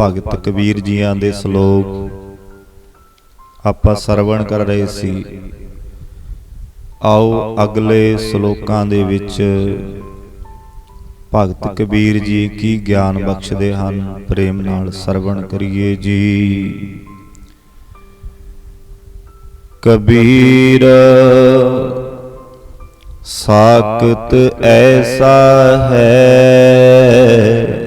ਭਗਤ ਕਬੀਰ ਜੀਆਂ ਦੇ ਸ਼ਲੋਕ ਆਪਾਂ ਸਰਵਣ ਕਰ ਰਹੇ ਸੀ। ਆਓ ਅਗਲੇ ਸ਼ਲੋਕਾਂ ਦੇ ਵਿੱਚ ਭਗਤ ਕਬੀਰ ਜੀ ਕੀ ਗਿਆਨ ਬਖਸ਼ਦੇ ਹਨ, ਪ੍ਰੇਮ ਨਾਲ ਸਰਵਣ ਕਰੀਏ ਜੀ। ਕਬੀਰ, ਸਾਖਤ ਐਸਾ ਹੈ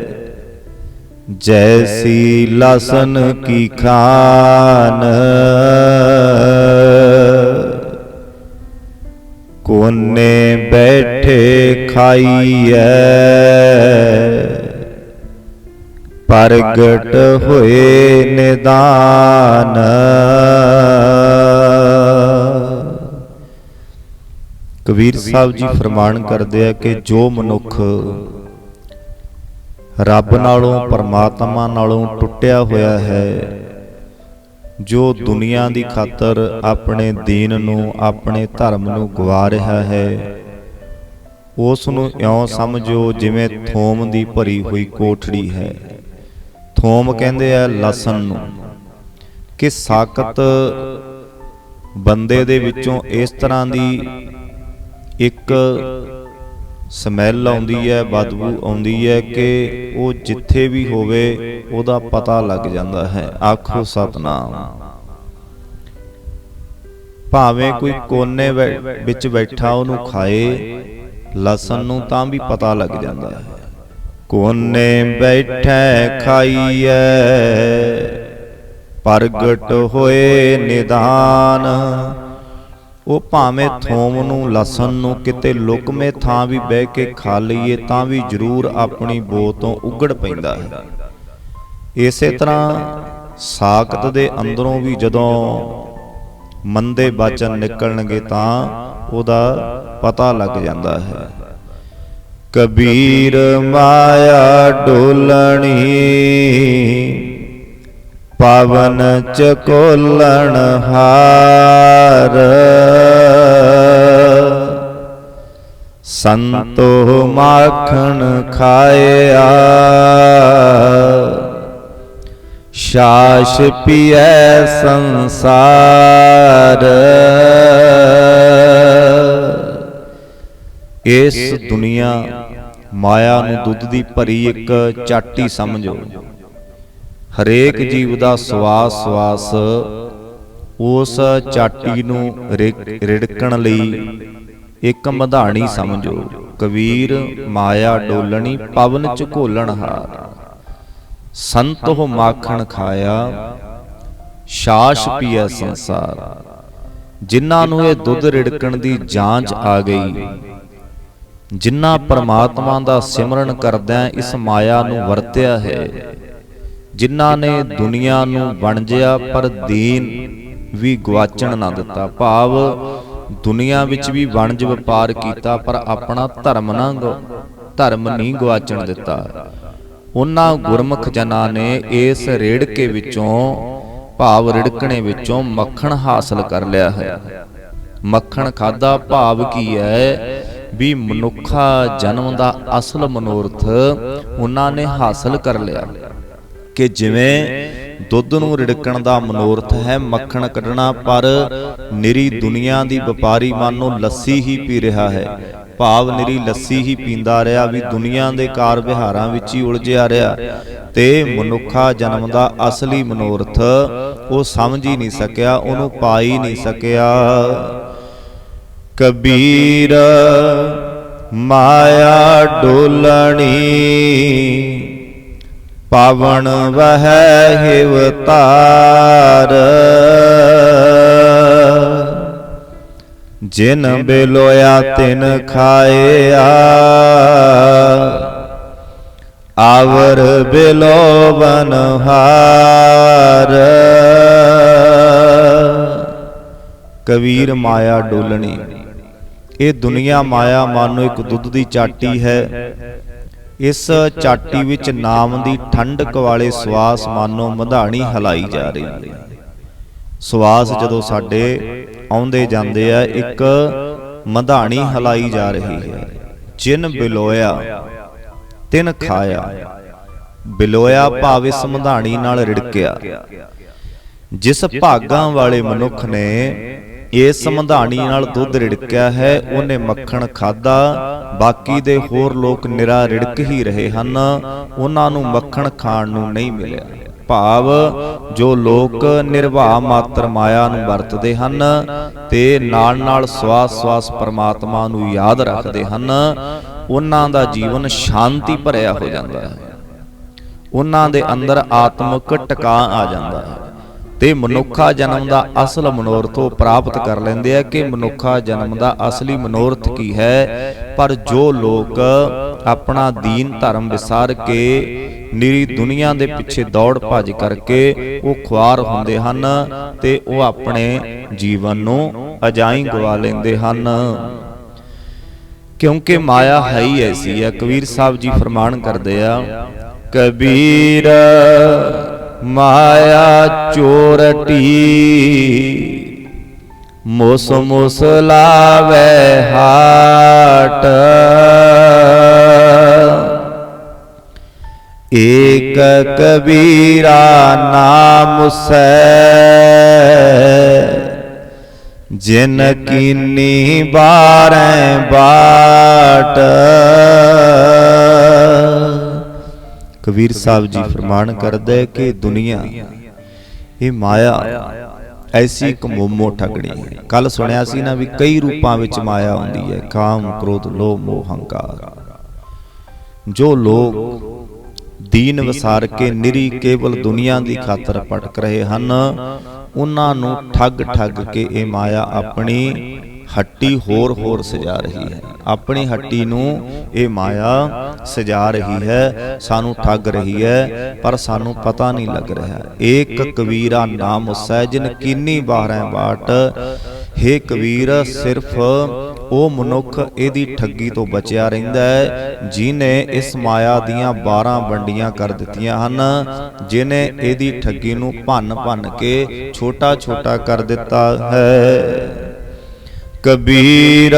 ਜੈਸੀ ਲਸਨ ਕੀ ਖਾਨ ਕੋਨੇ ਬੈਠੇ ਖਾਈਐ ਪ੍ਰਗਟ ਹੋਏ ਨਿਦਾਨ ਕਬੀਰ ਸਾਹਿਬ ਜੀ ਫਰਮਾਨ ਕਰਦੇ ਆ ਕਿ ਜੋ ਮਨੁੱਖ ਰੱਬ ਨਾਲੋਂ, ਪਰਮਾਤਮਾ ਨਾਲੋਂ ਟੁੱਟਿਆ ਹੋਇਆ ਹੈ। ਜੋ ਦੁਨੀਆ ਦੀ ਖਾਤਰ ਆਪਣੇ ਦੀਨ ਨੂੰ, ਆਪਣੇ ਧਰਮ ਨੂੰ ਗਵਾ ਰਿਹਾ ਹੈ ਉਸ ਨੂੰ ਇਉਂ ਸਮਝੋ ਜਿਵੇਂ ਥੋਮ ਦੀ ਭਰੀ ਹੋਈ ਕੋਠੜੀ ਹੈ। ਥੋਮ ਕਹਿੰਦੇ ਆ ਲਸਣ ਨੂੰ ਕਿ ਸਾਕਤ ਬੰਦੇ ਦੇ ਵਿੱਚੋਂ ਇਸ ਤਰ੍ਹਾਂ ਦੀ ਇੱਕ ਸਮੈਲ ਆਉਂਦੀ ਹੈ ਬਦਬੂ ਆਉਂਦੀ ਹੈ ਕਿ ਉਹ ਜਿੱਥੇ ਵੀ ਹੋਵੇ ਉਹਦਾ ਪਤਾ ਲੱਗ ਜਾਂਦਾ ਹੈ। ਆਖੋ ਸਤਨਾਮ। ਭਾਵੇਂ ਕੋਈ ਕੋਨੇ ਵਿੱਚ ਬੈਠਾ ਉਹਨੂੰ ਖਾਏ ਲਸਣ ਨੂੰ ਤਾਂ ਵੀ ਪਤਾ ਲੱਗ ਜਾਂਦਾ ਹੈ। ਕੋਨੇ ਬੈਠੇ ਖਾਈਐ। ਪ੍ਰਗਟ ਹੋਏ ਨਿਦਾਨ। ਉਹ ਭਾਵੇਂ ਥੋਮ ਨੂੰ, ਲਸਣ ਨੂੰ ਕਿਤੇ ਲੁਕਮੇ ਥਾਂ ਵੀ ਬਹਿ ਕੇ ਖਾ ਲਈਏ, ਤਾਂ ਵੀ ਜ਼ਰੂਰ ਆਪਣੀ ਬੋ ਤੋਂ ਉਗੜ ਪੈਂਦਾ ਹੈ। ਇਸੇ ਤਰ੍ਹਾਂ ਸਾਖਤ ਦੇ ਅੰਦਰੋਂ ਵੀ ਜਦੋਂ ਮੰਦੇ ਬਾਚਨ ਨਿਕਲਣਗੇ ਤਾਂ ਉਹਦਾ ਪਤਾ ਲੱਗ ਜਾਂਦਾ ਹੈ। ਕਬੀਰ ਮਾਇਆ ਡੋਲਣੀ ਪਵਨ ਚਕੋਲਣ ਹਾਰ। ਸੰਤੋ ਮਾਖਣ ਖਾਇਆ। ਸ਼ਾਸ ਪੀਐ ਸੰਸਾਰ। ਇਸ ਦੁਨੀਆ ਮਾਇਆ ਨੂੰ ਦੁੱਧ ਦੀ ਭਰੀ ਇੱਕ ਚਾਟੀ ਸਮਝੋ। ਹਰੇਕ ਜੀਵ ਦਾ ਸਵਾਸ ਸਵਾਸ ਉਸ ਚਾਟੀ ਨੂੰ ਰਿੜਕਣ ਲਈ ਇੱਕ ਮਧਾਣੀ ਸਮਝੋ। ਕਬੀਰ ਮਾਇਆ ਡੋਲਣੀ ਪਵਨ ਚ ਘੋਲਣ ਹਾਰ। ਸੰਤੋ ਮਾਖਣ ਖਾਇਆ। ਸ਼ਾਸ ਪੀਐ ਸੰਸਾਰ। ਜਿਨ੍ਹਾਂ ਨੂੰ ਇਹ ਦੁੱਧ ਰਿੜਕਣ ਦੀ ਜਾਂਚ ਆ ਗਈ। ਜਿਨ੍ਹਾਂ ਪਰਮਾਤਮਾ ਦਾ ਸਿਮਰਨ ਕਰਦਿਆਂ ਇਸ ਮਾਇਆ ਨੂੰ ਵਰਤਿਆ ਹੈ। ਜਿਨ੍ਹਾਂ ਨੇ ਦੁਨੀਆ ਨੂੰ ਵਣਜਿਆ ਪਰ ਦੀਨ ਵੀ ਗਵਾਚਣ ਨਾ ਦਿੱਤਾ। ਭਾਵ ਦੁਨੀਆ ਵਿੱਚ ਵੀ ਵਣਜ ਵਪਾਰ ਕੀਤਾ ਪਰ ਆਪਣਾ ਧਰਮ ਨਾ ਧਰਮ ਨਹੀਂ ਗਵਾਚਣ ਦਿੱਤਾ। ਉਹਨਾਂ ਗੁਰਮੁਖ ਜਨਾਂ ਨੇ ਇਸ ਰੇੜਕੇ ਵਿੱਚੋਂ ਭਾਵ ਰਿੜਕਣੇ ਵਿੱਚੋਂ ਮੱਖਣ ਹਾਸਲ ਕਰ ਲਿਆ ਹੈ। ਮੱਖਣ ਖਾਦਾ ਭਾਵ ਕੀ ਹੈ? ਵੀ ਮਨੁੱਖਾ ਜਨਮ ਦਾ ਅਸਲ ਮਨੋਰਥ ਉਹਨਾਂ ਨੇ ਹਾਸਲ ਕਰ ਲਿਆ। ਕਿ ਜਿਵੇਂ ਦੁੱਧ ਨੂੰ ਰਿੜਕਣ ਦਾ ਮਨੋਰਥ ਹੈ ਮੱਖਣ ਕੱਢਣਾ ਪਰ ਨਿਰੀ ਦੁਨੀਆ ਦੀ ਵਪਾਰੀ ਮਾਨੋ ਲੱਸੀ ਹੀ ਪੀ ਰਿਹਾ ਹੈ। ਭਾਵ ਨਿਰੀ ਲੱਸੀ ਹੀ ਪੀਂਦਾ ਰਿਹਾ ਵੀ ਦੁਨੀਆ ਦੇ ਕਾਰ ਵਿਹਾਰਾਂ ਵਿੱਚ ਹੀ ਉਲਝਿਆ ਰਿਹਾ ਤੇ ਮਨੁੱਖਾ ਜਨਮ ਦਾ ਅਸਲੀ ਮਨੋਰਥ ਉਹ ਸਮਝ ਹੀ ਨਹੀਂ ਸਕਿਆ ਉਹਨੂੰ ਪਾ ਹੀ ਨਹੀਂ ਸਕਿਆ। ਕਬੀਰ ਮਾਇਆ ਡੋਲਣੀ ਪਾਵਨ ਵਹਿ ਹਿਵਤਾਰ ਜਿਨ ਬਿਲੋਇਆ ਤਿਨ ਖਾਇਆ। ਆਵਰ ਬਿਲੋਵਨ ਹਾਰ। ਕਬੀਰ ਮਾਇਆ ਡੋਲਣੀ। ਇਹ ਦੁਨੀਆ ਮਾਇਆ ਮਾਨੋ ਇੱਕ ਦੁੱਧ ਦੀ ਚਾਟੀ ਹੈ। ਇਸ ਚਾਟੀ ਵਿੱਚ ਨਾਮ ਦੀ ਠੰਡਕ ਵਾਲੇ ਸਵਾਸ ਮਾਨੋ ਮਧਾਣੀ ਹਲਾਈ ਜਾ ਰਹੀ ਹੈ। ਸਵਾਸ ਜਦੋਂ ਸਾਡੇ ਆਉਂਦੇ ਜਾਂਦੇ ਆ, ਇੱਕ ਮਧਾਣੀ ਹਲਾਈ ਜਾ ਰਹੀ ਹੈ। ਜਿਨ ਬਿਲੋਇਆ, ਤਿਨ ਖਾਇਆ। ਬਿਲੋਇਆ ਭਾਵੇਂ ਮਧਾਣੀ ਨਾਲ ਰਿੜਕਿਆ। ਜਿਸ ਭਾਗਾਂ ਵਾਲੇ ਮਨੁੱਖ ਨੇ ਇਸ ਸਮਧਾਣੀ ਨਾਲ ਦੁੱਧ ਰਿੜਕਿਆ ਹੈ ਉਹਨੇ ਮੱਖਣ ਖਾਦਾ ਬਾਕੀ ਦੇ ਹੋਰ ਲੋਕ ਨਿਰਾ ਰਿੜਕ ਹੀ ਰਹੇ ਹਨ ਉਹਨਾਂ ਨੂੰ ਮੱਖਣ ਖਾਣ ਨੂੰ ਨਹੀਂ ਮਿਲਿਆ। ਭਾਵ ਜੋ ਲੋਕ ਨਿਰਵਾਹ ਮਾਤਰ ਮਾਇਆ ਨੂੰ ਵਰਤਦੇ ਹਨ ਤੇ ਨਾਲ ਨਾਲ ਸਵਾਸ ਸਵਾਸ ਪਰਮਾਤਮਾ ਨੂੰ ਯਾਦ ਰੱਖਦੇ ਹਨ ਉਹਨਾਂ ਦਾ ਜੀਵਨ ਸ਼ਾਂਤੀ ਭਰਿਆ ਹੋ ਜਾਂਦਾ ਹੈ। ਉਹਨਾਂ ਦੇ ਅੰਦਰ ਆਤਮਿਕ ਟਿਕਾ ਆ ਜਾਂਦਾ ਹੈ। ਤੇ ਮਨੁੱਖਾ ਜਨਮ ਦਾ ਅਸਲ ਮਨੋਰਥ ਉਹ ਪ੍ਰਾਪਤ ਕਰ ਲੈਂਦੇ ਆ ਕਿ ਮਨੁੱਖਾ ਜਨਮ ਦਾ ਅਸਲੀ ਮਨੋਰਥ ਕੀ ਹੈ। ਪਰ ਜੋ ਲੋਕ ਆਪਣਾ ਦੀਨ ਧਰਮ ਵਿਸਾਰ ਕੇ ਨਿਰੀ ਦੁਨੀਆ ਦੇ ਪਿੱਛੇ ਦੌੜ ਭੱਜ ਕਰਕੇ ਉਹ ਖੁਆਰ ਹੁੰਦੇ ਹਨ ਤੇ ਉਹ ਆਪਣੇ ਜੀਵਨ ਨੂੰ ਅਜਾਈ ਗਵਾ ਲੈਂਦੇ ਹਨ। ਕਿਉਂਕਿ ਮਾਇਆ ਹੈ ਹੀ ਐਸੀ ਹੈ। ਕਬੀਰ ਸਾਹਿਬ ਜੀ ਫਰਮਾਨ ਕਰਦੇ ਆ, ਕਬੀਰ ਮਾਇਆ ਚੋਰਟੀ ਮੁਸ ਮੁਸ ਲਾਵੇ ਹਾਟ। ਏਕ ਕਬੀਰਾ ਨਾਮ ਸੈ। ਜਿਨ ਕੀਨੀ ਬਾਰੈ ਬਾਟ। ਕਬੀਰ ਸਾਹਿਬ ਜੀ ਫਰਮਾਨ ਕਰਦੇ ਕਿ ਦੁਨੀਆ, ਇਹ ਮਾਇਆ ਐਸੀ ਇੱਕ ਮੋਮੋ ਠਗਣੀ ਹੈ। ਕੱਲ ਸੁਣਿਆ ਸੀ ਨਾ ਵੀ ਕਈ ਰੂਪਾਂ ਵਿੱਚ ਮਾਇਆ ਹੁੰਦੀ ਹੈ, ਕਾਮ, ਕ੍ਰੋਧ, ਲੋਭ, ਮੋਹ, ਹੰਕਾਰ। ਜੋ ਲੋਕ ਦੀਨ ਵਸਾਰ ਕੇ ਨਿਰੀ ਕੇਵਲ ਦੁਨੀਆ ਦੀ ਖਾਤਰ ਭਟਕ ਰਹੇ ਹਨ, ਉਹਨਾਂ ਨੂੰ ਠੱਗ ਠੱਗ ਕੇ ਇਹ ਮਾਇਆ ਆਪਣੀ ਹੱਟੀ ਹੋਰ ਹੋਰ ਸਜਾ ਰਹੀ ਹੈ। ਆਪਣੀ ਹੱਟੀ ਨੂੰ ਇਹ ਮਾਇਆ ਸਜਾ ਰਹੀ ਹੈ। ਸਾਨੂੰ ਠੱਗ ਰਹੀ ਹੈ, ਪਰ ਸਾਨੂੰ ਪਤਾ ਨਹੀਂ ਲੱਗ ਰਿਹਾ। ਏਕ ਕਬੀਰਾ ਨਾਮ ਉਸੈ, ਜਿਨ ਕੀਨੀ ਬਾਹਰੈ ਬਾਟ। ਹੇ ਕਬੀਰ, ਸਿਰਫ ਉਹ ਮਨੁੱਖ ਇਹਦੀ ਠੱਗੀ ਤੋਂ ਬਚਿਆ ਰਹਿੰਦਾ ਹੈ, ਜਿਨੇ ਇਸ ਮਾਇਆ ਦੀਆਂ 12 ਵੰਡੀਆਂ ਕਰ ਦਿੱਤੀਆਂ ਹਨ, ਜਿਨੇ ਇਹਦੀ ਠੱਗੀ ਨੂੰ ਭੰਨ ਭੰਨ ਕੇ ਛੋਟਾ ਛੋਟਾ ਕਰ ਦਿੱਤਾ ਹੈ। ਕਬੀਰ,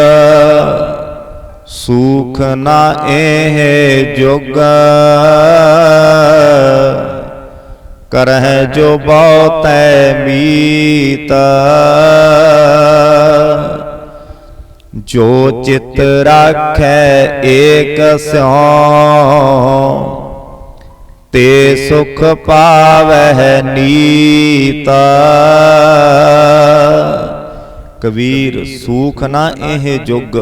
ਸੁਖ ਨਾ ਇਹ ਜੁਗ। ਕਰਹਿ ਜੋ ਬਹੁਤੈ ਮੀਤ। ਜੋ ਚਿਤ ਰਾਖੈ ਏਕ ਸਿਉ, ਤੇ ਸੁਖ ਪਾਵਹਿ ਨੀਤ। ਕਬੀਰ ਸੂਖ ਨਾ ਇਹ ਜੁਗ।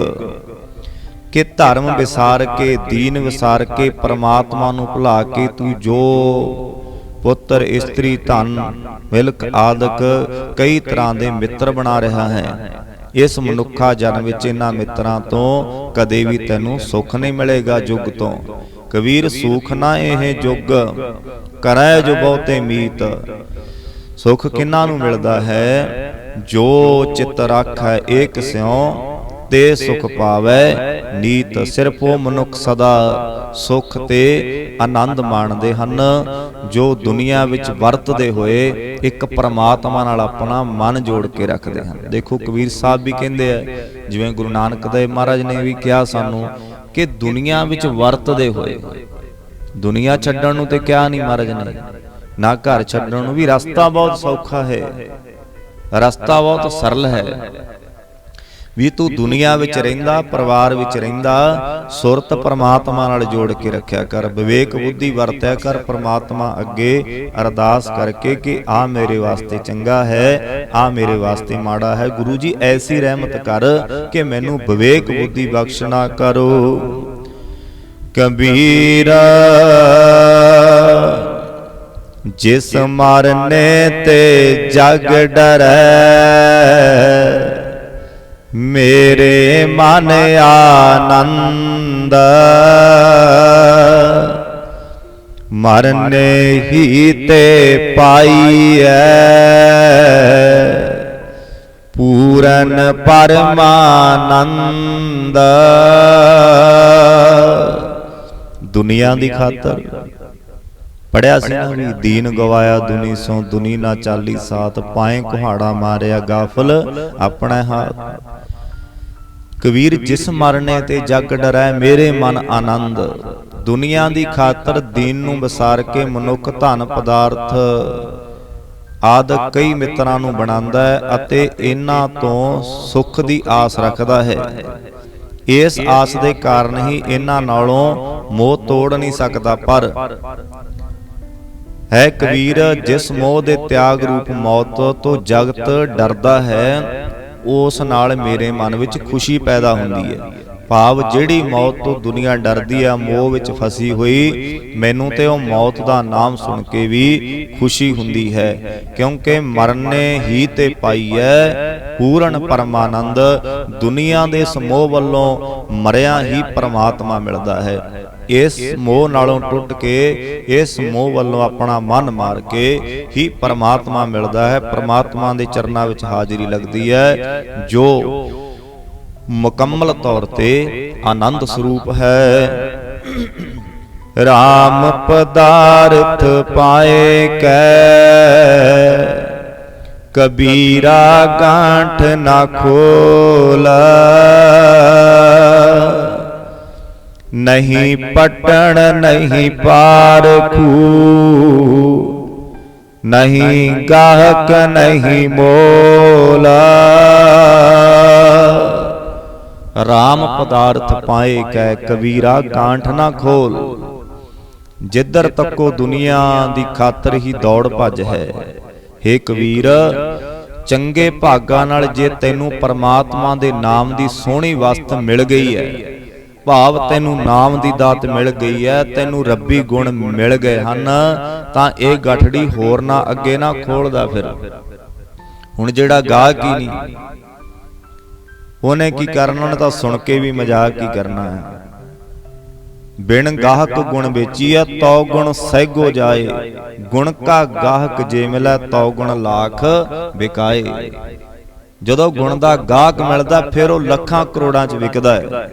ਕਿ ਧਰਮ ਵਿਸਾਰ ਕੇ, ਦੀਨ ਵਿਸਾਰ ਕੇ, ਪ੍ਰਮਾਤਮਾ ਨੂੰ ਭੁਲਾ ਕੇ ਤੂੰ ਜੋ ਪੁੱਤਰ, ਇਸਤਰੀ, ਧਨ, ਮਿਲਕ, ਆਦਿਕ ਕਈ ਤਰ੍ਹਾਂ ਦੇ ਮਿੱਤਰ ਬਣਾ ਰਿਹਾ ਹੈ। ਇਸ ਮਨੁੱਖਾ ਜਨਮ ਵਿੱਚ ਇਹਨਾਂ ਮਿੱਤਰਾਂ ਤੋਂ ਕਦੇ ਵੀ ਤੈਨੂੰ ਸੁੱਖ ਨਹੀਂ ਮਿਲੇਗਾ ਜੁਗ ਤੋਂ। ਕਬੀਰ ਸੁਖ ਨਾ ਇਹ ਜੁਗ। ਕਰੈ ਜੋ ਬਹੁਤੇ ਮੀਤ। ਸੁਖ ਕਿੰਨਾ ਨੂੰ ਮਿਲਦਾ ਹੈ? ਜੋ ਚਿਤ ਰੱਖੈ ਏਕ ਸਿਉ, ਤੇ ਸੁਖ ਪਾਵੈ ਨੀਤ, ਸਿਰਫ ਉਹ ਮਨੁੱਖ ਸਦਾ ਸੁਖ ਤੇ ਆਨੰਦ ਮਾਣਦੇ ਹਨ, ਜੋ ਦੁਨੀਆ ਵਿੱਚ ਵਰਤਦੇ ਹੋਏ ਇੱਕ ਪ੍ਰਮਾਤਮਾ ਨਾਲ ਆਪਣਾ ਮਨ ਜੋੜ ਕੇ ਰੱਖਦੇ ਹਨ। ਦੇਖੋ ਕਬੀਰ ਸਾਹਿਬ ਵੀ ਕਹਿੰਦੇ ਆ, ਜਿਵੇਂ ਗੁਰੂ ਨਾਨਕ ਦੇਵ ਮਹਾਰਾਜ ਨੇ ਵੀ ਕਿਹਾ ਸਾਨੂੰ ਕਿ ਦੁਨੀਆ ਵਿੱਚ ਵਰਤਦੇ ਹੋਏ, ਦੁਨੀਆ ਛੱਡਣ ਨੂੰ ਤੇ ਕਿਹਾ ਨਹੀਂ ਮਹਾਰਾਜ ਨੇ, ਨਾ ਘਰ ਛੱਡਣ ਨੂੰ ਵੀ ਰਸਤਾ ਬਹੁਤ ਸੌਖਾ ਹੈ। ਰਸਤਾ ਬਹੁਤ ਸਰਲ ਹੈ। ਵੀ ਤੂੰ ਦੁਨੀਆ ਵਿੱਚ ਰਹਿੰਦਾ, ਪਰਿਵਾਰ ਵਿੱਚ ਰਹਿੰਦਾ, ਸੁਰਤ ਪਰਮਾਤਮਾ ਨਾਲ ਜੋੜ ਕੇ ਰੱਖਿਆ ਕਰ, ਵਿਵੇਕ ਬੁੱਧੀ ਵਰਤਿਆ ਕਰ, ਪ੍ਰਮਾਤਮਾ ਅੱਗੇ ਅਰਦਾਸ ਕਰਕੇ ਕਿ ਆ ਮੇਰੇ ਵਾਸਤੇ ਚੰਗਾ ਹੈ, ਆ ਮੇਰੇ ਵਾਸਤੇ ਮਾੜਾ ਹੈ। ਗੁਰੂ ਜੀ, ਐਸੀ ਰਹਿਮਤ ਕਰ ਕਿ ਮੈਨੂੰ ਵਿਵੇਕ ਬੁੱਧੀ ਬਖਸ਼ਣਾ ਕਰੋ। ਕਬੀਰਾ ਜਿਸ ਮਰਨੇ ਤੇ ਜਗ ਡਰੈ। ਮੇਰੇ ਮਨ ਆਨੰਦ। ਮਰਨੇ ਹੀ ਤੇ ਪਾਈਐ। ਪੂਰਨ ਪਰਮਾਨੰਦ। ਦੁਨੀਆ ਦੀ ਖਾਤਰ। ਪੜਿਆ ਸੀ ਨਾ ਵੀ ਦੀਨ ਗਵਾਇਆ ਦੁਨੀ ਸੋ ਦੁਨੀ ਨਾ ਚਾਲੀ ਸਾਥ ਪਾਏ ਕੁਹਾੜਾ ਮਾਰਿਆ ਗਾਫਲ। ਆਪਣਾ ਹਾਥ ਕਬੀਰ ਜਿਸ ਮਰਨੇ ਤੇ ਜਗ ਡਰੈ ਮੇਰੇ ਮਨ ਆਨੰਦ। ਦੁਨੀਆ ਦੀ ਖਾਤਰ ਦੀਨ ਨੂੰ ਵਿਸਾਰ ਕੇ ਮਨੁੱਖ ਧਨ ਪਦਾਰਥ। ਆਦ ਕਈ ਮਿੱਤਰਾਂ ਨੂੰ ਬਣਾਉਂਦਾ ਹੈ ਅਤੇ ਇਹਨਾਂ ਤੋਂ ਸੁੱਖ ਦੀ ਆਸ ਰੱਖਦਾ ਹੈ। ਇਸ ਆਸ ਦੇ ਕਾਰਨ ਹੀ ਇਹਨਾਂ ਨਾਲੋਂ ਮੋਹ ਤੋੜ ਨਹੀਂ ਸਕਦਾ ਪਰ ਹੈ ਕਬੀਰ, ਜਿਸ ਮੋਹ ਦੇ ਤਿਆਗ ਰੂਪ ਮੌਤ ਤੋਂ ਜਗਤ ਡਰਦਾ ਹੈ, ਉਸ ਨਾਲ ਮੇਰੇ ਮਨ ਵਿੱਚ ਖੁਸ਼ੀ ਪੈਦਾ ਹੁੰਦੀ ਹੈ। ਭਾਵ ਜਿਹੜੀ ਮੌਤ ਤੋਂ ਦੁਨੀਆ ਡਰਦੀ ਆ ਮੋਹ ਵਿੱਚ ਫਸੀ ਹੋਈ, ਮੈਨੂੰ ਤੇ ਉਹ ਮੌਤ ਦਾ ਨਾਮ ਸੁਣ ਕੇ ਵੀ ਖੁਸ਼ੀ ਹੁੰਦੀ ਹੈ, ਕਿਉਂਕਿ ਮਰਨੇ ਹੀ ਤੇ ਪਾਈ ਹੈ ਪੂਰਨ ਪਰਮਾਨੰਦ। ਦੁਨੀਆ ਦੇ ਸਮੋਹ ਵੱਲੋਂ ਮਰਿਆ ਹੀ ਪਰਮਾਤਮਾ ਮਿਲਦਾ ਹੈ। ਇਸ ਮੋਹ ਨਾਲੋਂ ਟੁੱਟ ਕੇ, ਇਸ ਮੋਹ ਵੱਲੋਂ ਆਪਣਾ ਮਨ ਮਾਰ ਕੇ ਹੀ ਪਰਮਾਤਮਾ ਮਿਲਦਾ ਹੈ। ਪਰਮਾਤਮਾ ਦੇ ਚਰਨਾਂ ਵਿੱਚ ਹਾਜ਼ਰੀ ਲੱਗਦੀ ਹੈ, ਜੋ ਮੁਕੰਮਲ ਤੌਰ ਤੇ ਆਨੰਦ ਸਰੂਪ ਹੈ। RAM ਪਦਾਰਥ ਪਾਏ ਕੈ, ਕਬੀਰਾ ਗਾਂਠ ਨਾ ਖੋਲ। ਨਹੀਂ ਪਟਣ ਨਹੀਂ ਪਾਰਖੂ। ਨਹੀਂ ਗਾਹਕ ਨਹੀਂ ਮੋਲ। RAM ਪਦਾਰਥ ਪਾਏ ਕੈ ਕਬੀਰਾ ਗਾਂਠ ਨਾ ਖੋਲ। ਜਿੱਧਰ ਤੱਕੋ ਦੁਨੀਆ ਦੀ ਖਾਤਰ ਹੀ ਦੌੜ ਭੱਜ ਹੈ। हे ਕਬੀਰ ਚੰਗੇ ਭਾਗਾਂ ਨਾਲ ਜੇ ਤੈਨੂੰ ਪਰਮਾਤਮਾ ਦੇ ਨਾਮ ਦੀ ਸੋਹਣੀ ਵਸਤ ਮਿਲ ਗਈ ਹੈ। ਭਾਵ ਤੈਨੂੰ ਨਾਮ ਦੀ ਦਾਤ ਮਿਲ ਗਈ ਹੈ, ਤੈਨੂੰ ਰੱਬੀ ਗੁਣ ਮਿਲ ਗਏ ਹਨ, ਤਾਂ ਇਹ ਗਠੜੀ ਹੋਰ ਨਾ ਅੱਗੇ ਨਾ ਖੋਲਦਾ ਫਿਰ। ਹੁਣ ਜਿਹੜਾ ਗਾਹਕ ਹੀ ਨਹੀਂ ਉਹਨੇ ਕੀ ਕਰਨਾ, ਉਹਨੇ ਤਾਂ ਸੁਣ ਕੇ ਵੀ ਮਜ਼ਾਕ ਹੀ ਕਰਨਾ ਹੈ। ਬਿਨ ਗਾਹਕ ਗੁਣ ਵੇਚੀਐ ਤਉ ਗੁਣ ਸਹਿਗੋ ਜਾਏ। ਗੁਣ ਕਾ ਗਾਹਕ ਜੇ ਮਿਲੈ, ਤਉ ਗੁਣ ਲੱਖ ਵਿਕਾਏ। ਜਦੋਂ ਗੁਣ ਦਾ ਗਾਹਕ ਮਿਲਦਾ, ਫਿਰ ਉਹ ਲੱਖਾਂ ਕਰੋੜਾਂ 'ਚ ਵਿਕਦਾ ਹੈ।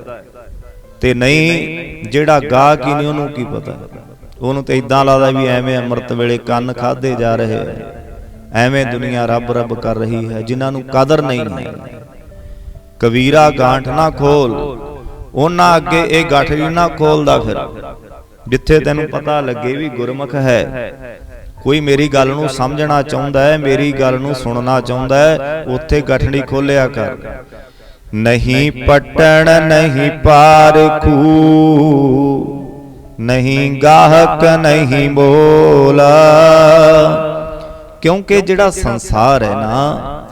ਤੇ ਨਹੀਂ, ਜਿਹੜਾ ਗਾਹਕ ਕੀ ਨਹੀਂ ਉਹਨੂੰ ਕੀ ਪਤਾ? ਉਹਨੂੰ ਤੇ ਇਦਾਂ ਲੱਗਦਾ ਵੀ ਐਵੇਂ ਅੰਮ੍ਰਿਤ ਵੇਲੇ ਕੰਨ ਖਾਦੇ ਜਾ ਰਹੇ ਐਵੇਂ ਦੁਨੀਆ ਰੱਬ ਰੱਬ ਕਰ ਰਹੀ ਹੈ, ਜਿਨ੍ਹਾਂ ਨੂੰ ਕਦਰ ਨਹੀਂ। ਹੈ ਕਬੀਰਾ ਗਾਂਠ ਨਾ ਖੋਲ, ਉਹਨਾਂ ਅੱਗੇ ਇਹ ਗਾਠੜੀ ਨਾ ਖੋਲਦਾ ਫਿਰ। ਜਿੱਥੇ ਤੈਨੂੰ ਪਤਾ ਲੱਗੇ ਵੀ ਗੁਰਮੁਖ ਹੈ। ਕੋਈ ਮੇਰੀ ਗੱਲ ਨੂੰ ਸਮਝਣਾ ਚਾਹੁੰਦਾ ਹੈ, ਮੇਰੀ ਗੱਲ ਨੂੰ ਸੁਣਨਾ ਚਾਹੁੰਦਾ ਹੈ, ਉੱਥੇ ਗਠੜੀ ਖੋਲਿਆ ਕਰ। ਨਹੀਂ ਪਟਣ ਨਹੀਂ ਪਾਰਖੂ ਨਹੀਂ ਗਾਹਕ ਨਹੀਂ ਬੋਲਾ। ਕਿਉਂਕਿ ਜਿਹੜਾ ਸੰਸਾਰ ਹੈ ਨਾ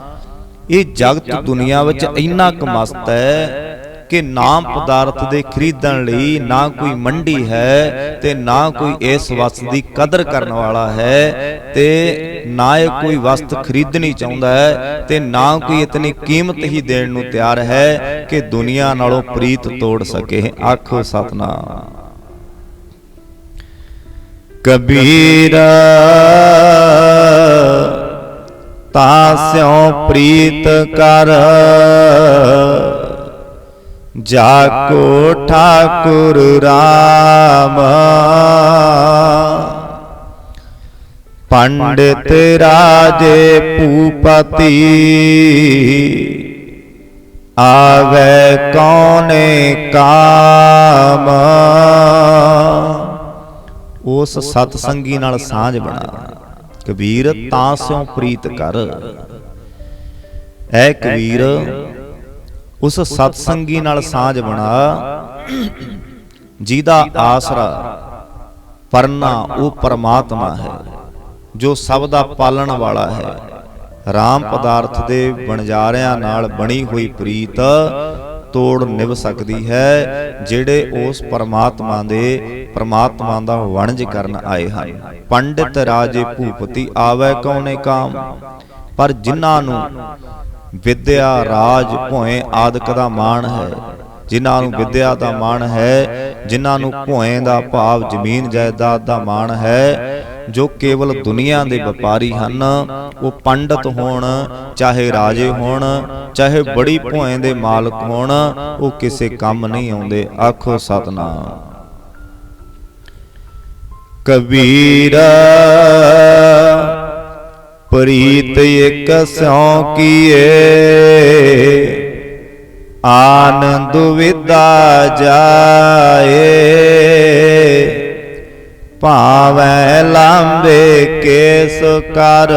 ਇਹ ਜਗਤ ਦੁਨੀਆ ਵਿੱਚ ਇੰਨਾ ਕੁ ਮਸਤ ਹੈ। ਕਿ ਨਾਮ ਪਦਾਰਥ ਦੇ ਖਰੀਦਣ ਲਈ ਨਾ ਕੋਈ ਮੰਡੀ ਹੈ ਤੇ ਨਾ ਕੋਈ ਇਸ ਵਸਤ ਦੀ ਕਦਰ ਕਰਨ ਵਾਲਾ ਹੈ ਤੇ ਨਾ ਇਹ ਕੋਈ ਵਸਤ ਖਰੀਦਣੀ ਚਾਹੁੰਦਾ ਹੈ ਤੇ ਨਾ ਕੋਈ ਇਤਨੀ ਕੀਮਤ ਹੀ ਦੇਣ ਨੂੰ ਤਿਆਰ ਹੈ ਕਿ ਦੁਨੀਆ ਨਾਲੋਂ ਪ੍ਰੀਤ ਤੋੜ ਸਕੇ। ਆਖੋ ਸਤਨਾਮ। ਕਬੀਰਾ ਤਾਸਿਓ ਪ੍ਰੀਤ ਕਰ। ਜਾ ਠਾਕੁਰ ਰਾਮ। ਪੰਡਿਤ ਰਾਜੇ ਭੂਪਤੀ, ਆਵੇ ਕੌਣੇ ਕਾਮ। ਉਸ ਸਤ ਸੰਗੀ ਨਾਲ ਸਾਂਝ ਬਣਾ। ਕਬੀਰ ਤਾਂ ਸਿਉ ਪ੍ਰੀਤ ਕਰ। ਐ ਕਬੀਰ ਉਸ ਸਤ ਸੰਗੀ ਨਾਲ ਸਾਂਝ ਬਣਾ। ਜਿਹਦਾ ਆਸਰਾ ਪਰਨਾ ਉਹ ਪਰਮਾਤਮਾ ਹੈ ਜੋ ਸਭ ਦਾ ਪਾਲਣ ਵਾਲਾ ਹੈ। RAM ਪਦਾਰਥ ਦੇ ਬਣਜਾਰਿਆਂ ਨਾਲ ਬਣੀ ਹੋਈ ਪ੍ਰੀਤ ਤੋੜ ਨਿਭ ਸਕਦੀ ਹੈ ਜਿਹੜੇ ਉਸ ਪਰਮਾਤਮਾ ਦੇ ਪਰਮਾਤਮਾ ਦਾ ਵਣਜ ਕਰਨ ਆਏ ਹਨ। ਪੰਡਿਤ ਰਾਜੇ ਭੂਪਤੀ ਆਵੇ ਕਉਨੇ ਕਾਮ ਪਰ ਜਿਨ੍ਹਾਂ ਨੂੰ ਵਿਦਿਆ ਰਾਜ ਭੋਏ ਆਦਿਕ ਦਾ ਮਾਣ ਹੈ। ਜਿਨ੍ਹਾਂ ਨੂੰ ਵਿਦਿਆ ਦਾ ਮਾਣ ਹੈ ਜਿਨ੍ਹਾਂ ਨੂੰ ਭੋਏ ਦਾ ਭਾਵ ਜ਼ਮੀਨ ਜਾਇਦਾਦ ਦਾ ਮਾਣ ਹੈ ਜੋ ਕੇਵਲ ਦੁਨੀਆ ਦੇ ਵਪਾਰੀ ਹਨ ਉਹ ਪੰਡਤ ਹੋਣ ਚਾਹੇ ਰਾਜੇ ਹੋਣ ਚਾਹੇ ਬੜੀ ਭੋਏ ਦੇ ਮਾਲਕ ਹੋਣ ਉਹ ਕਿਸੇ ਕੰਮ ਨਹੀਂ ਆਉਂਦੇ। ਆਖੋ ਸਤਨਾਮ। ਕਬੀਰਾ ਪ੍ਰੀਤ ਇਕ ਸਿਉ ਕੀਏ। ਆਨੰਦ ਵਿਦਾ ਜਾਏ। ਭਾਵੇਂ ਲਾਂਬੇ ਕੇਸ ਕਰ।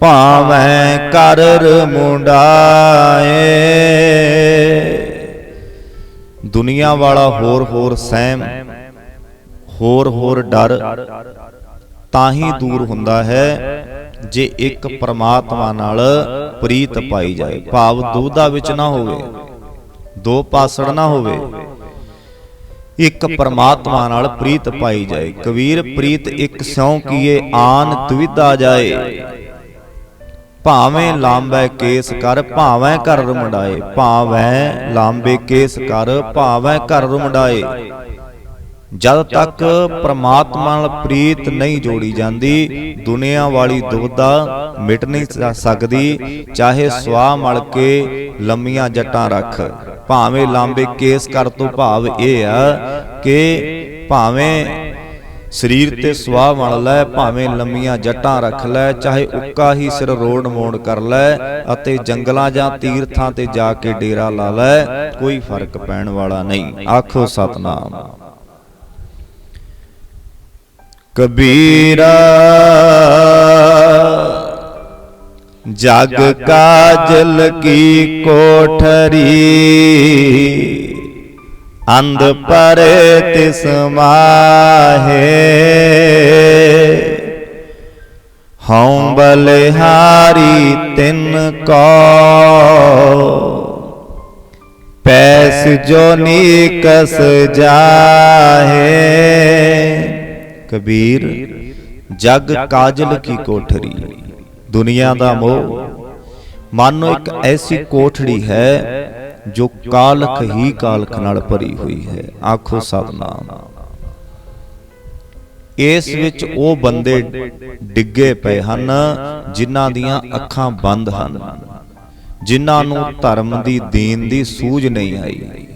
ਭਾਵੇਂ ਕਰ ਮੁੰਡਾਏ। ਦੁਨੀਆ ਵਾਲਾ ਹੋਰ ਹੋਰ ਸਹਿਮ ਹੋਰ ਹੋਰ ਡਰ। ਤਾਂ ਹੀ ਦੂਰ ਹੁੰਦਾ ਹੈ ਜੇ ਇੱਕ ਪ੍ਰਮਾਤਮਾ ਨਾਲ ਪ੍ਰੀਤ ਪਾਈ ਜਾਏ। ਭਾਵ ਦੁਬਦਾ ਵਿੱਚ ਨਾ ਹੋਵੇ। ਦੋ ਪਾਸੜ ਨਾ ਹੋਵੇ। ਇੱਕ ਪਰਮਾਤਮਾ ਨਾਲ ਪ੍ਰੀਤ ਪਾਈ ਜਾਏ। ਕਬੀਰ ਪ੍ਰੀਤ ਇੱਕ ਸਿਉ ਕੀਏ ਆਨ ਤਵਿਦਾ ਜਾਏ। ਭਾਵੇਂ ਲਾਂਬੇ ਕੇਸ ਕਰ ਭਾਵੇਂ ਕਰ ਰਮੜਾਏ। ਭਾਵੇਂ ਲਾਂਬੇ ਕੇਸ ਕਰ ਭਾਵੇਂ ਕਰ ਰਮੜਾਏ। ਜਦ ਤੱਕ ਪ੍ਰਮਾਤਮਾ ਨਾਲ ਪ੍ਰੀਤ ਨਹੀਂ ਜੋੜੀ ਜਾਂਦੀ ਦੁਨੀਆ ਵਾਲੀ ਦੁਬਦਾ ਮਿਟ ਨਹੀਂ ਸਕਦੀ ਚਾਹੇ ਸਵਾ ਮਲ ਕੇ ਲੰਮੀਆਂ ਜੱਟਾਂ ਰੱਖ। ਭਾਵੇਂ ਲਾਂਬੇ ਕੇਸ ਕਰ ਤੋਂ ਭਾਵ ਇਹ ਆ ਕਿ ਭਾਵੇਂ ਸਰੀਰ ਤੇ ਸਵਾਹ ਮਲ ਲੈ ਭਾਵੇਂ ਲੰਮੀਆਂ ਜੱਟਾਂ ਰੱਖ ਲੈ ਚਾਹੇ ਉੱਕਾ ਹੀ ਸਿਰ ਰੋੜ ਮੋੜ ਕਰ ਲੈ ਅਤੇ ਜੰਗਲਾਂ ਜਾਂ ਤੀਰਥਾਂ ਤੇ ਜਾ ਕੇ ਡੇਰਾ ਲਾ ਲੈ ਕੋਈ ਫ਼ਰਕ ਪੈਣ ਵਾਲਾ ਨਹੀਂ। ਆਖੋ ਸਤਨਾਮ। ਕਬੀਰਾ ਜਗ ਕਾਜਲ ਕੀ ਕੋਠਰੀ ਅੰਧ ਪਰੇ ਤਿਸ ਮਾਹੇ। ਹਉ ਬਲਿਹਾਰੀ ਤਿਨ ਕੋ। ਪੈਸ ਜੋ ਨੀਕਸ ਜਾਹੇ। ਕਬੀਰ, ਜਗ ਕਾਜਲ ਕੀ ਕੋਠਰੀ। ਦੁਨੀਆ ਦਾ ਮੋਹ। ਮਨ ਇੱਕ ਐਸੀ ਕੋਠੜੀ ਹੈ ਜੋ ਕਾਲਖ ਹੀ ਕਾਲਖ ਨਾਲ ਭਰੀ ਹੋਈ ਹੈ। ਆਖੋ ਸਤਨਾਮ। ਇਸ ਵਿੱਚ ਉਹ ਬੰਦੇ ਡਿੱਗੇ ਪਏ ਹਨ ਜਿਨ੍ਹਾਂ ਦੀਆਂ ਅੱਖਾਂ ਬੰਦ ਹਨ। ਜਿਨ੍ਹਾਂ ਨੂੰ ਧਰਮ ਦੀ ਦੀਨ ਦੀ ਸੂਝ ਨਹੀਂ ਆਈ।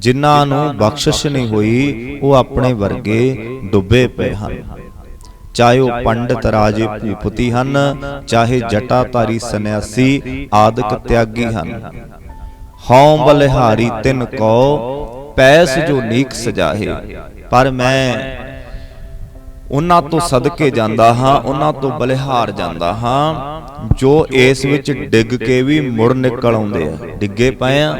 ਜਿਨ੍ਹਾਂ ਨੂੰ ਬਖਸ਼ਿਸ਼ ਨਹੀਂ ਹੋਈ ਉਹ ਆਪਣੇ ਵਰਗੇ ਡੁੱਬੇ ਪਏ ਹਨ। ਚਾਹੇ ਉਹ ਪੰਡਤ ਰਾਜੇ ਭੂਪਤੀ ਹਨ ਚਾਹੇ ਜਟਾਧਾਰੀ ਸੰਨਿਆਸੀ ਆਦਿਕ ਤਿਆਗੀ ਹਨ। ਹਉ ਬਲਿਹਾਰੀ ਤਿਨ ਕੋ ਪੈਸ ਜੋ ਨੀਕ ਸਜਾਹੇ। ਪਰ ਮੈਂ ਉਹਨਾਂ ਤੋਂ ਸਦਕੇ ਜਾਂਦਾ ਹਾਂ ਉਹਨਾਂ ਤੋਂ ਬਲਿਹਾਰ ਜਾਂਦਾ ਹਾਂ ਜੋ ਇਸ ਵਿੱਚ ਡਿੱਗ ਕੇ ਵੀ ਮੁੜ ਨਿਕਲ ਆਉਂਦੇ ਆ। ਡਿੱਗੇ ਪਏ ਆ।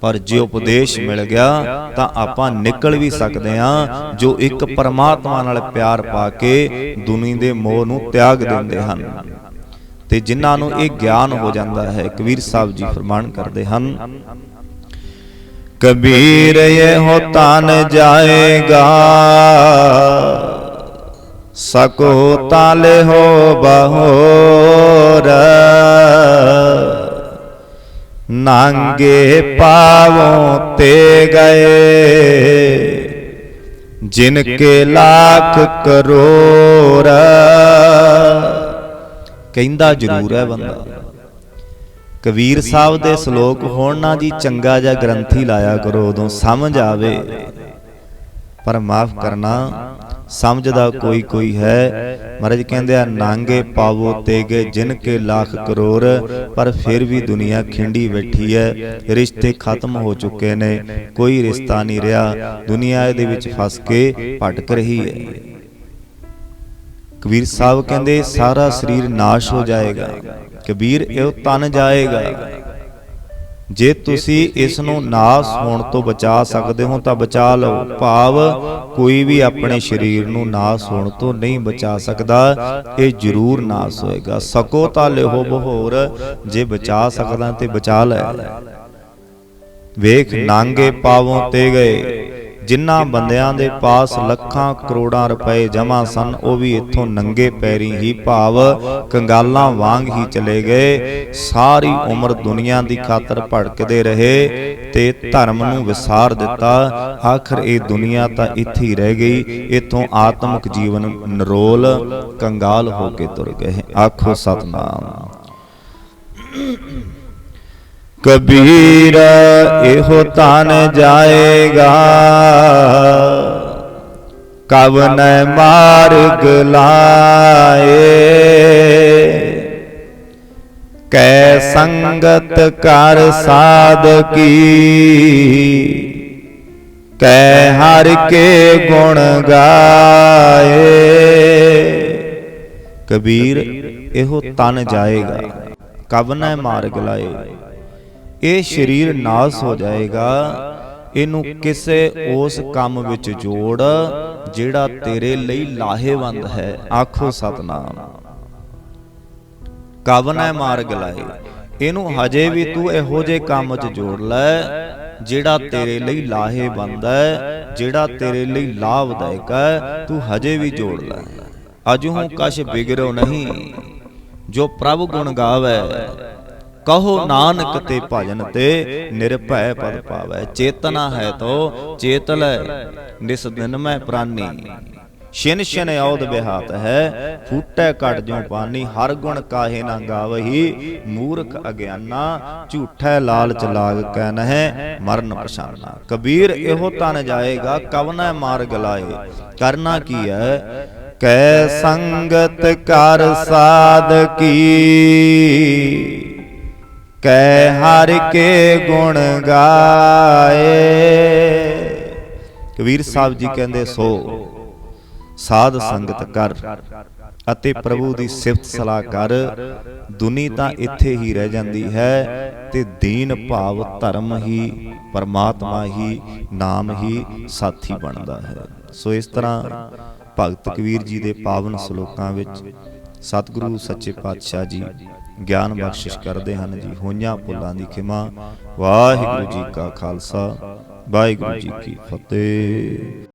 ਪਰ ਜੇ ਉਪਦੇਸ਼ ਮਿਲ ਗਿਆ ਤਾਂ ਆਪਾਂ ਨਿਕਲ ਵੀ ਸਕਦੇ ਹਾਂ ਜੋ ਇੱਕ ਪਰਮਾਤਮਾ ਨਾਲ ਪਿਆਰ ਪਾ ਕੇ ਦੁਨੀ ਦੇ ਮੋਹ ਨੂੰ ਤਿਆਗ ਦਿੰਦੇ ਹਨ। ਤੇ ਜਿਨ੍ਹਾਂ ਨੂੰ ਇਹ ਗਿਆਨ ਹੋ ਜਾਂਦਾ ਹੈ ਕਬੀਰ ਸਾਹਿਬ ਜੀ ਫਰਮਾਨ ਕਰਦੇ ਹਨ। ਕਬੀਰ ਇਹ ਹੋ ਤਨ ਜਾਏਗਾ ਸਕੋ ਤਾਲੇ ਹੋ ਬਹੋਰ। ਨਾਂਗੇ ਪਾਵੋਂ ਤੇ ਗਏ। ਜਿਨ ਕੇ ਲੱਖ ਕਰੋੜ। ਕਹਿੰਦਾ ਜ਼ਰੂਰ ਹੈ ਬੰਦਾ। ਕਬੀਰ ਸਾਹਿਬ ਦੇ ਸ਼ਲੋਕ ਹੋਣ ਨਾ ਜੀ ਚੰਗਾ ਜਿਹਾ ਗ੍ਰੰਥੀ ਲਾਇਆ ਕਰੋ ਉਦੋਂ ਸਮਝ ਆਵੇ। ਪਰ ਮਾਫ ਕਰਨਾ ਸਮਝਦਾ ਕੋਈ ਕੋਈ ਹੈ। ਮਹਾਰਾਜ ਕਹਿੰਦੇ ਆ ਨਾਂਗੇ ਪਾਵੋ ਤੇਗੇ ਜਿਨ ਕੇ ਲੱਖ ਕਰੋੜ ਪਰ ਫਿਰ ਵੀ ਦੁਨੀਆ ਖਿੰਡੀ ਬੈਠੀ ਹੈ। ਰਿਸ਼ਤੇ ਖਤਮ ਹੋ ਚੁੱਕੇ ਨੇ। ਕੋਈ ਰਿਸ਼ਤਾ ਨਹੀਂ ਰਿਹਾ। ਦੁਨੀਆ ਇਹਦੇ ਵਿੱਚ ਫਸ ਕੇ ਭਟਕ ਰਹੀ ਹੈ। ਕਬੀਰ ਸਾਹਿਬ ਕਹਿੰਦੇ ਸਾਰਾ ਸਰੀਰ ਨਾਸ਼ ਹੋ ਜਾਏਗਾ। ਕਬੀਰ ਇਹ ਤਨ ਜਾਏਗਾ। ਜੇ ਤੁਸੀਂ ਇਸ ਨੂੰ ਨਾਸ ਹੋਣ ਤੋਂ ਬਚਾ ਸਕਦੇ ਹੋ ਤਾਂ ਬਚਾ ਲਓ। ਭਾਵ ਕੋਈ ਵੀ ਆਪਣੇ ਸਰੀਰ ਨੂੰ ਨਾਸ ਹੋਣ ਤੋਂ ਨਹੀਂ ਬਚਾ ਸਕਦਾ, ਇਹ ਜ਼ਰੂਰ ਨਾਸ ਹੋਏਗਾ। ਸਕੋ ਤਾਂ ਲਿਹੋ ਬਹੋਰ, ਜੇ ਬਚਾ ਸਕਦਾ ਤੇ ਬਚਾ ਲੈ। ਵੇਖ, ਨਾਂਗੇ ਪਾਵੋਂ ਤੇ ਗਏ। ਜਿਨ੍ਹਾਂ ਬੰਦਿਆਂ ਦੇ ਪਾਸ ਲੱਖਾਂ ਕਰੋੜਾਂ ਰੁਪਏ ਜਮ੍ਹਾਂ ਸਨ ਉਹ ਵੀ ਇੱਥੋਂ ਨੰਗੇ ਪੈਰੀ ਹੀ ਭਾਵ ਕੰਗਾਲਾਂ ਵਾਂਗ ਹੀ ਚਲੇ ਗਏ। ਸਾਰੀ ਉਮਰ ਦੁਨੀਆ ਦੀ ਖਾਤਰ ਭੜਕਦੇ ਰਹੇ ਤੇ ਧਰਮ ਨੂੰ ਵਿਸਾਰ ਦਿੱਤਾ। ਆਖਰ ਇਹ ਦੁਨੀਆ ਤਾਂ ਇੱਥੇ ਹੀ ਰਹਿ ਗਈ। ਇੱਥੋਂ ਆਤਮਿਕ ਜੀਵਨ ਨਰੋਲ ਕੰਗਾਲ ਹੋ ਕੇ ਤੁਰ ਗਏ। ਆਖੋ ਸਤਨਾਮ। ਕਬੀਰ ਇਹੋ ਤਨ ਜਾਏਗਾ। ਕਵਨ ਮਾਰਗ ਲਾਏ। ਕੈ ਸੰਗਤ ਕਰ ਸਾਧ ਕੀ ਕੈ ਹਰ ਕੇ ਗੁਣ ਗਾਏ। ਕਬੀਰ ਇਹੋ ਤਨ ਜਾਏਗਾ। ਕਬ ਨੈ ਮਾਰਗ ਲਾਏ। ਇਹ ਸਰੀਰ ਨਾਸ ਹੋ ਜਾਏਗਾ। ਇਹਨੂੰ ਕਿਸੇ ਉਸ ਕੰਮ ਵਿੱਚ ਜੋੜ ਜਿਹੜਾ ਤੇਰੇ ਲਈ ਲਾਹੇਵੰਦ ਹੈ। ਆਖੋ ਸਤਨਾਮ। ਕਬ ਮਾਰਗ ਲਾਏ ਇਹਨੂੰ ਹਜੇ ਵੀ ਤੂੰ ਇਹੋ ਜੇ ਕੰਮ 'ਚ ਜੋੜ ਲੈ, ਜਿਹੜਾ ਤੇਰੇ ਲਈ ਲਾਹੇਵੰਦ ਹੈ, ਜਿਹੜਾ ਤੇਰੇ ਲਈ ਲਾਭਦਾਇਕ ਹੈ, ਤੂੰ ਹਜੇ ਵੀ ਜੋੜ ਲੈ। ਅਜਹੂ ਕਛ ਬਿਗਰੋ ਨਹੀਂ, ਜੋ ਪ੍ਰਭ ਗੁਣ ਗਾਵੇ ਕਹੋ ਨਾਨਕ ਤੇ ਭਜਨ ਤੇ ਨਿਰਭੈ ਪਦ ਪਾਵੈ ਚੇਤਨਾ ਹੈ ਤੋ ਚੇਤ ਲੈ ਨਿਸ ਦਿਨ ਮੈਂ ਪ੍ਰਾਨੀ। ਛਿਨ ਛਿਨ ਔਦ ਬਿਹਾਤ ਹੈ। ਫੂਟੈ ਕਟ ਜਿਉ ਪਾਨੀ। ਹਰ ਗੁਣ ਕਾਹੇ ਨਾ ਗਾਵਹੀ। ਮੂਰਖ ਅਗਿਆਨਾ। ਝੂਠੈ ਲਾਲਚ ਲਾਗ ਕੈ ਨਹਿ। ਮਰਨ ਪਛਾਨਾ। ਕਬੀਰ ਇਹੋ ਤਨ ਜਾਏਗਾ। ਕਵਨੈ ਮਾਰਗ ਲਾਏ। ਕਰਨਾ ਕੀ ਹੈ? ਕੈ ਸੰਗਤ ਕਰ ਸਾਧ ਕੀ ਕੈ ਹਰ ਕੇ ਗੁਣ ਗਾਏ। ਕਬੀਰ ਸਾਹਿਬ ਜੀ ਕਹਿੰਦੇ ਸੋ, ਸਾਧ ਸੰਗਤ ਕਰ ਅਤੇ ਪ੍ਰਭੂ ਦੀ ਸਿਫਤ ਸਲਾਹ ਕਰ। ਦੁਨੀ ਤਾਂ ਇੱਥੇ ਹੀ ਰਹਿ ਜਾਂਦੀ ਹੈ ਤੇ ਦੀਨ ਭਾਵ ਧਰਮ ਹੀ, ਪਰਮਾਤਮਾ ਹੀ, ਨਾਮ ਹੀ ਸਾਥੀ ਬਣਦਾ ਹੈ। ਸੋ ਇਸ ਤਰ੍ਹਾਂ ਭਗਤ ਕਬੀਰ ਜੀ ਦੇ ਪਾਵਨ ਸ਼ਲੋਕਾਂ ਵਿੱਚ ਸਤਿਗੁਰੂ ਸੱਚੇ ਪਾਤਸ਼ਾਹ ਜੀ ਗਿਆਨ ਬਖਸ਼ਿਸ਼ ਕਰਦੇ ਹਨ ਜੀ। ਹੋਈਆਂ ਭੁੱਲਾਂ ਦੀ ਖਿਮਾ। ਵਾਹਿਗੁਰੂ ਜੀ ਕਾ ਖਾਲਸਾ। ਵਾਹਿਗੁਰੂ ਜੀ ਕੀ ਫਤਿਹ।